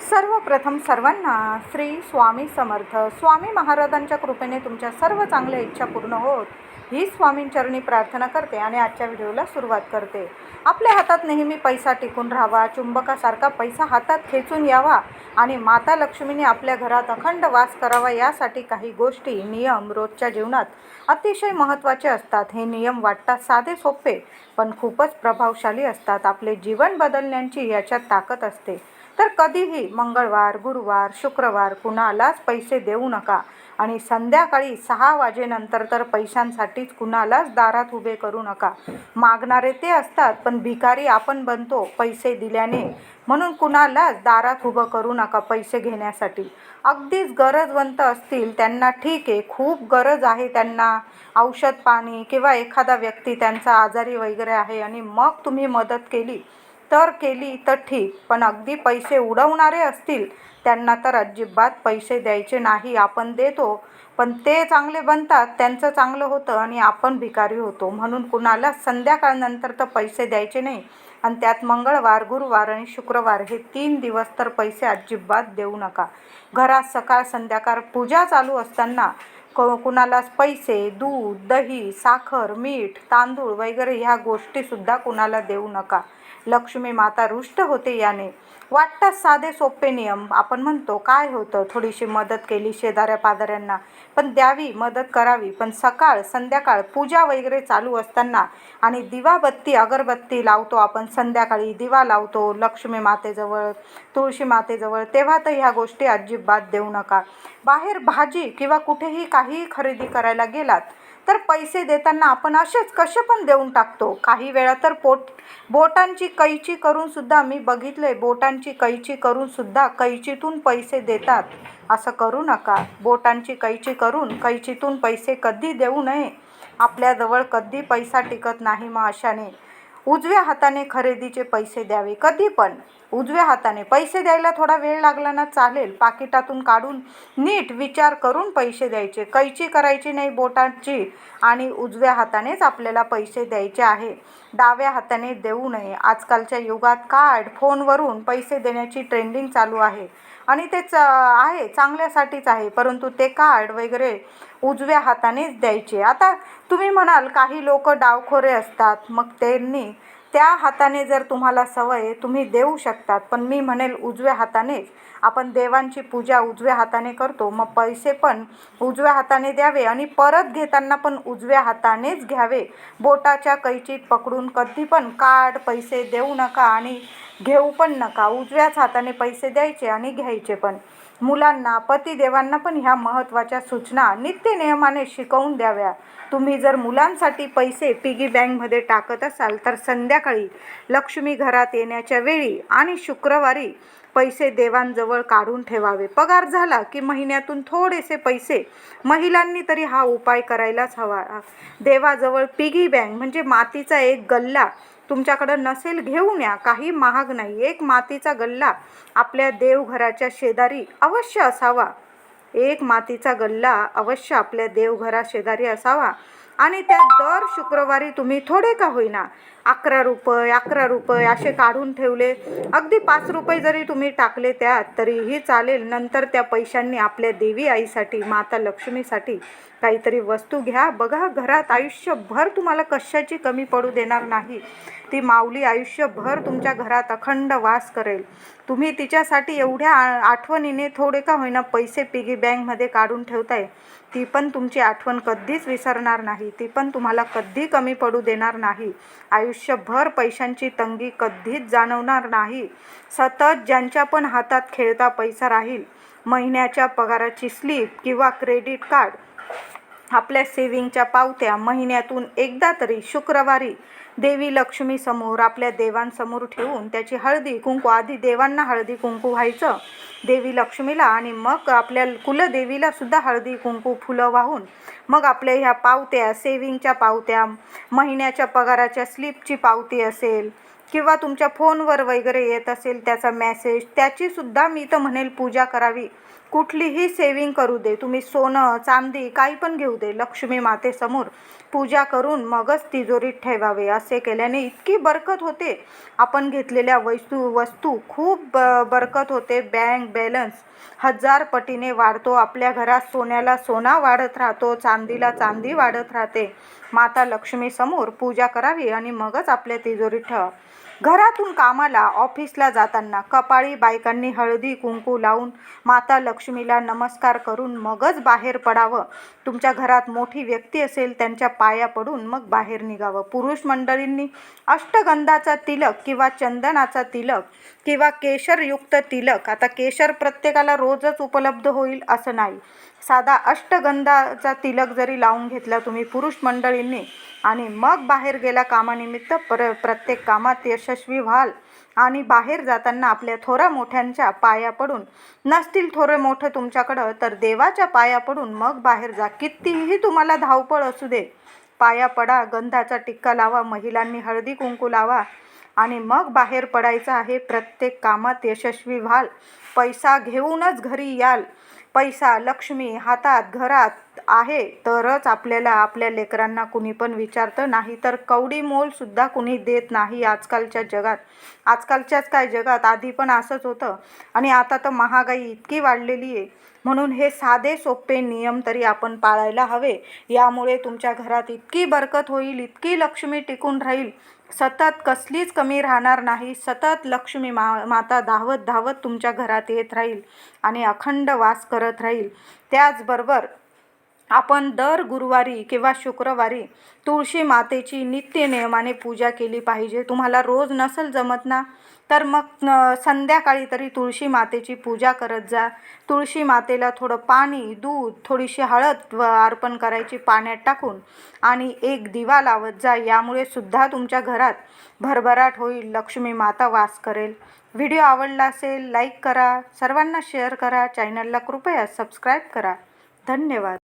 सर्वप्रथम सर्वांना श्री स्वामी समर्थ. स्वामी महाराजांच्या कृपेने तुमच्या सर्व चांगल्या इच्छा पूर्ण होत. ही स्वामींचरणी प्रार्थना करते आणि आजच्या व्हिडिओला सुरुवात करते. आपल्या हातात नेहमी पैसा टिकून राहावा चुंबकासारखा पैसा हातात खेचून यावा आणि माता लक्ष्मीने आपल्या घरात अखंड वास करावा यासाठी काही गोष्टी नियम रोजच्या जीवनात अतिशय महत्त्वाचे असतात. हे नियम वाटतात साधे सोपे पण खूपच प्रभावशाली असतात. आपले जीवन बदलण्याची याच्यात ताकद असते. तर कधीही मंगळवार गुरुवार शुक्रवार कुणालाच पैसे देऊ नका. आणि संध्याकाळी सहा वाजेनंतर तर पैशांसाठीच कुणालाच दारात उभे करू नका. मागणारे ते असतात पण भिकारी आपण बनतो पैसे दिल्याने. म्हणून कुणालाच दारात उभं करू नका पैसे घेण्यासाठी. अगदीच गरजवंत असतील त्यांना ठीक आहे खूप गरज आहे त्यांना. औषध पाणी किंवा एखादा व्यक्ती त्यांचा आजारी वगैरे आहे आणि मग तुम्ही मदत केली तर केली तर ठीक पण अगदी पैसे उडवणारे असतील त्यांना तर अजिबात पैसे द्यायचे नाही आपण देतो. पण ते चांगले बनतात त्यांचं चांगलं होतं आणि आपण भिकारी होतो. म्हणून कुणाला संध्याकाळनंतर तर पैसे द्यायचे नाही. आणि त्यात मंगळवार गुरुवार आणि शुक्रवार हे तीन दिवस तर पैसे अजिबात देऊ नका. घरात सकाळ संध्याकाळ पूजा चालू असताना क कुणाला पैसे दूध दही साखर मीठ तांदूळ वगैरे ह्या गोष्टीसुद्धा कुणाला देऊ नका. लक्ष्मी माता रुष्ट होते याने. वाटतात साधे सोपे नियम. आपण म्हणतो काय होतं? थोडीशी मदत केली शेजाऱ्या पाजाऱ्यांना. पण द्यावी मदत करावी. पण सकाळ संध्याकाळ पूजा वगैरे चालू असताना आणि दिवाबत्ती अगरबत्ती लावतो आपण संध्याकाळी दिवा लावतो लक्ष्मी मातेजवळ तुळशी मातेजवळ तेव्हा तर ह्या गोष्टी अजिबात देऊ नका. बाहेर भाजी किंवा कुठेही काही खरेदी करायला गेलात तर पैसे देताना आपण असेच कसे पण देऊन टाकतो. काही वेळा तर पोट बोटांची कैची करूनसुद्धा मी बघितलं आहे बोटांची कैची करूनसुद्धा कैचीतून पैसे देतात. असं करू नका. बोटांची कैची करून कैचीतून पैसे कधी देऊ नये. आपल्याजवळ कधी पैसा टिकत नाही मग अशाने. उजव्या हाताने खरेदीचे पैसे द्यावे. कधी पण उजव्या हाताने. पैसे द्यायला थोडा वेळ लागला ना चालेल. पाकिटातून काढून नीट विचार करून पैसे द्यायचे. कैची करायची नाही बोटांची. आणि उजव्या हातानेच आपल्याला पैसे द्यायचे आहे. डाव्या हाताने देऊ नये. आजकालच्या युगात कार्ड फोनवरून पैसे देण्याची ट्रेंडिंग चालू आहे. आणि तेच आहे चांगल्यासाठीच आहे. परंतु ते कार्ड वगैरे उजव्या हातानेच द्यायचे. आता तुम्ही म्हणाल काही लोक डावखोरे असतात. मग त्यांनी त्या हाताने जर तुम्हाला सवय तुम्ही देऊ शकतात. पण मी म्हणेल उजव्या हातानेच आपण देवांची पूजा उजव्या हाताने करतो. मग पैसे पण उजव्या हाताने द्यावे आणि परत घेताना पण उजव्या हातानेच घ्यावे. बोटाच्या कैचीत पकडून कधी पण कार्ड पैसे देऊ नका आणि घेऊ पण नका. उजव्याच हाताने पैसे द्यायचे आणि घ्यायचे पण. मुलांना पतिदेवांना पण ह्या महत्त्वाच्या सूचना नित्य नियमाने शिकवून द्याव्या. तुम्ही जर मुलांसाठी पैसे पिगी बँकमध्ये टाकत असाल तर संध्याकाळी लक्ष्मी घरात येण्याच्या वेळी आणि शुक्रवारी पैसे देवांजवळ काढून ठेवावे. पगार झाला की महिन्यातून थोडेसे पैसे महिलांनी तरी हा उपाय करायलाच हवा. देवाजवळ पिगी बँक म्हणजे मातीचा एक गल्ला तुमच्याकडं नसेल घेऊन या काही महाग नाही. एक मातीचा गल्ला आपल्या देवघराच्या शेजारी अवश्य असावा. एक मातीचा गल्ला अवश्य आपल्या देवघरा शेजारी असावा. आणि त्या दर शुक्रवारी तुम्ही थोडे का होईना अकरा रुपये अकरा रुपये असे काढून ठेवले. अगदी पाच रुपये जरी तुम्ही टाकले त्यात तरीही चालेल. नंतर त्या पैशांनी आपल्या देवी आईसाठी माता लक्ष्मीसाठी काहीतरी वस्तू घ्या. बघा घरात आयुष्यभर तुम्हाला कशाची कमी पडू देणार नाही. ती माऊली आयुष्यभर तुमच्या घरात अखंड वास करेल. तुम्ही तिच्यासाठी एवढ्या आठवणीने थोडे का होईना पैसे पिगी बँकमध्ये काढून ठेवताय. ती पण तुमची आठवण कधीच विसरणार नाही. ती पण तुम्हाला कधी कमी पडू देणार नाही. आयुष्यभर पैशांची तंगी कधीच जाणवणार नाही. सतत ज्यांच्या पण हातात खेळता पैसा राहील महिन्याच्या पगाराची स्लिप किंवा क्रेडिट कार्ड आपल्या सेविंगच्या पावत्या महिन्यातून एकदा तरी शुक्रवारी देवी लक्ष्मी समोर आपल्या देवांसमोर ठेवून त्याची हळदी कुंकू आधी देवांना हळदी कुंकू व्हायचं. देवी लक्ष्मीला आणि मग आपल्या कुलदेवीला सुद्धा हळदी कुंकू फुलं वाहून मग आपल्या ह्या पावत्या सेविंगच्या पावत्या महिन्याच्या पगाराच्या स्लिपची पावती असेल किंवा तुमच्या फोनवर वगैरे येत असेल त्याचा मेसेज त्याचीसुद्धा मी तर म्हणेल पूजा करावी. कुठलीही सेविंग करू दे. तुम्ही सोनं चांदी काही पण घेऊ दे. लक्ष्मी मातेसमोर पूजा करून मगच तिजोरीत ठेवावे. असे केल्याने इतकी बरकत होते. आपण घेतलेल्या वस्तू वस्तू खूप ब बरकत होते. बँक बॅलन्स हजार पटीने वाढतो. आपल्या घरात सोन्याला सोना वाढत राहतो. चांदीला चांदी वाढत राहते. माता लक्ष्मीसमोर पूजा करावी आणि मगच आपल्या तिजोरीत ठेवा. घरातून कामाला ऑफिसला जाताना कपाळी बायकांनी हळदी कुंकू लावून माता लक्ष्मीला नमस्कार करून मगच बाहेर पडावं. तुमच्या घरात मोठी व्यक्ती असेल त्यांच्या पाया पडून मग बाहेर निघावं. पुरुष मंडळींनी अष्टगंधाचा तिलक किंवा चंदनाचा तिलक किंवा केशरयुक्त तिलक. आता केशर प्रत्येकाला रोजच उपलब्ध होईल असं नाही. साधा अष्टगंधाचा तिलक जरी लावून घेतला तुम्ही पुरुष मंडळींनी आणि मग बाहेर गेला कामानिमित्त पर प्रत्येक कामात यश यशस्वी व्हाल आणि बाहेर जाताना आपल्या थोरा मोठ्यांच्या पाया पडून नसतील थोरे मोठं तुमच्याकडं तर देवाच्या पाया पडून मग बाहेर जा. कितीही तुम्हाला धावपळ असू दे. पाया पडा गंधाचा टिक्का लावा महिलांनी हळदी कुंकू लावा. आणि मग बाहेर पडायचं आहे. प्रत्येक कामात यशस्वी व्हाल. पैसा घेऊनच घरी याल. पैसा लक्ष्मी हातात घरात आहे. तरच आपल्याला आपल्या लेकरांना कुणी पण विचारतं. नाही तर कवडी मोलसुद्धा कुणी देत नाही आजकालच्या जगात. आजकालच्याच काय जगात? आधी पण असंच होतं. आणि आता तर महागाई इतकी वाढलेली आहे. म्हणून हे साधे सोपे नियम तरी आपण पाळायला हवे. यामुळे तुमच्या घरात इतकी बरकत होईल इतकी लक्ष्मी टिकून राहील. सतत कसलीच कमी राहणार नाही. सतत लक्ष्मी मा माता धावत धावत तुमच्या घरात येत राहील आणि अखंड वास करत राहील. त्याचबरोबर आपण दर गुरुवारी किंवा शुक्रवारी तुळशी मातेची नित्य नियमाने पूजा केली पाहिजे. तुम्हाला रोज नसेल जमत ना? तर मग संध्याकाळी तरी तुळशी मातेची पूजा करत जा. तुळशी मातेला थोडं पाणी दूध थोडीशी हळद व अर्पण करायची पाण्यात टाकून आणि एक दिवा लावत जा. यामुळे सुद्धा तुमच्या घरात भरभराट होईल लक्ष्मी माता वास करेल. व्हिडिओ आवडला असेल लाईक करा. सर्वांना शेअर करा. चॅनलला कृपया सबस्क्राईब करा. धन्यवाद.